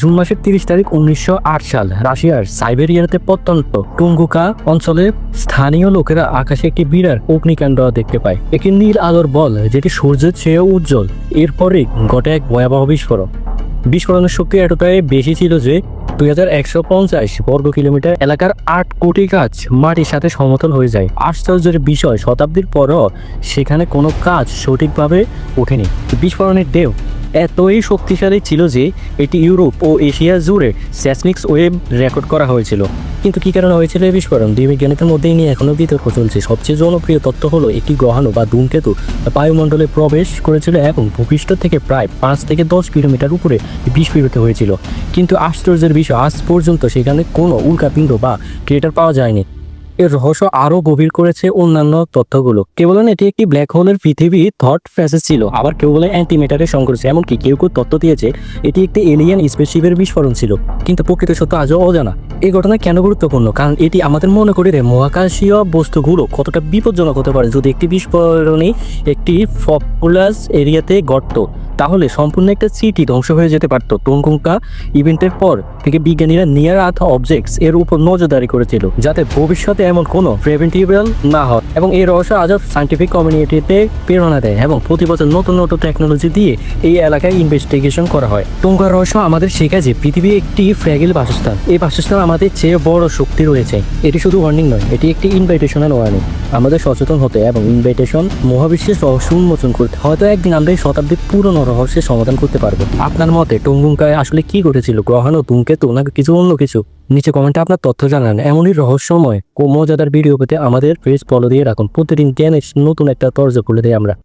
June মাসের তিরিশ তারিখ উনিশশো আট সাল রাশিয়ার সাইবেরিয়াতে প্রত্যন্ত টুঙ্গুকা অঞ্চলে স্থানীয় লোকেরা আকাশে একটি বিরাট অগ্নিকাণ্ড দেখতে পায়। একটি নীল আলোর বল যেটি সূর্যের চেয়েও উজ্জ্বল। এরপরে ঘটে এক ভয়াবহ বিস্ফোরণ। বিস্ফোরণের শক্তি এতটাই বেশি ছিল যে দুই হাজার একশো পঞ্চাশ বর্গ কিলোমিটার এলাকার আট কোটি গাছ মাটির সাথে সমতল হয়ে যায়। আশ্চর্যের বিষয়, শতাব্দীর পরও সেখানে কোনো কাজ সঠিকভাবে ওঠেনি। বিস্ফোরণের ঢেউ এতই শক্তিশালী ছিল যে এটি ইউরোপ ও এশিয়া জুড়ে স্যাসমিক্স ওয়েব রেকর্ড করা হয়েছিল। কিন্তু কী কারণে হয়েছিল এই বিস্ফোরণ? দুই বিজ্ঞানীদের মধ্যে এই নিয়ে এখনও বিতর্ক চলছে। সবচেয়ে জনপ্রিয় তথ্য হলো একটি গ্রহাণু বা ধূমকেতু। বায়ুমণ্ডলে প্রবেশ করেছিল এবং ভূপৃষ্ঠ থেকে প্রায় পাঁচ থেকে দশ কিলোমিটার উপরে বিস্ফোরিত হয়েছিল। কিন্তু আশ্চর্যের বিষয়, আজ পর্যন্ত সেখানে কোনো উল্কাপিণ্ড বা ক্রিয়েটার পাওয়া যায়নি। এর রহস্য আরও গভীর করেছে অন্যান্য তথ্যগুলো। কেউ বলেন এটি একটি ব্ল্যাক হোলের পৃথিবী থট ফ্যাসেস ছিল। আবার কেউ বলে অ্যান্টিমেটারের সংঘর্ষ এমনকি কেউ কেউ তথ্য দিয়েছে, এটি একটি এলিয়ান স্পেসশিপের বিস্ফোরণ ছিল। কিন্তু প্রকৃত সত্য আজও অজানা। এই ঘটনা কেন গুরুত্বপূর্ণ? কারণ এটি আমাদের মনে করি দেয়, মহাকাশীয় বস্তুগুলো কতটা বিপজ্জনক হতে পারে। যদি একটি বিস্ফোরণই একটি পপুলাস এরিয়াতে ঘটত তাহলে সম্পূর্ণ একটা সিটি ধ্বংস হয়ে যেতে পারত। টঙ্কুঙ্কা ইভেন্টের পর থেকে বিজ্ঞানীরা নিয়ার আর্থ অবজেক্টস এর উপর নজরদারি করেছিল, যাতে ভবিষ্যতে এমন কোনো প্রিভেন্টিভেল না হয় এবং এই রহস্য আজও সাইন্টিফিক কমিউনিটিতে প্রেরণা দেয় এবং প্রতি বছর নতুন নতুন টেকনোলজি দিয়ে এই এলাকায় ইনভেস্টিগেশন করা হয়। টঙ্কার রহস্য আমাদের শেখায় যে পৃথিবী একটি ফ্র্যাগিল বাসস্থান, এই বাসস্থান আমাদের চেয়ে বড় শক্তি রয়েছে। এটি শুধু ওয়ার্নিং নয়, এটি একটি ইনভাইটেশনাল ওয়ার্নিং আমাদের সচেতন হতে এবং ইনভাইটেশন মহাবিশ্বের রহস্য উন্মোচন করতে হয়তো একদিন আমরা এই শতাব্দীর পুরনো রহস্যের সমাধান করতে পারব। আপনার মতে টঙ্গুঙ্কায় আসলে কি ঘটেছিল? গ্রহাণু ধূমকেতু নাকি কিছু অন্য কিছু? নিচে কমেন্টে আপনার তথ্য জানান। এমনই রহস্যময় ও মজাদার ভিডিও পেতে আমাদের ফেস ফলো দিয়ে রাখুন। প্রতিদিন জ্ঞানের নতুন একটা তর্জ খুলে দেয় আমরা।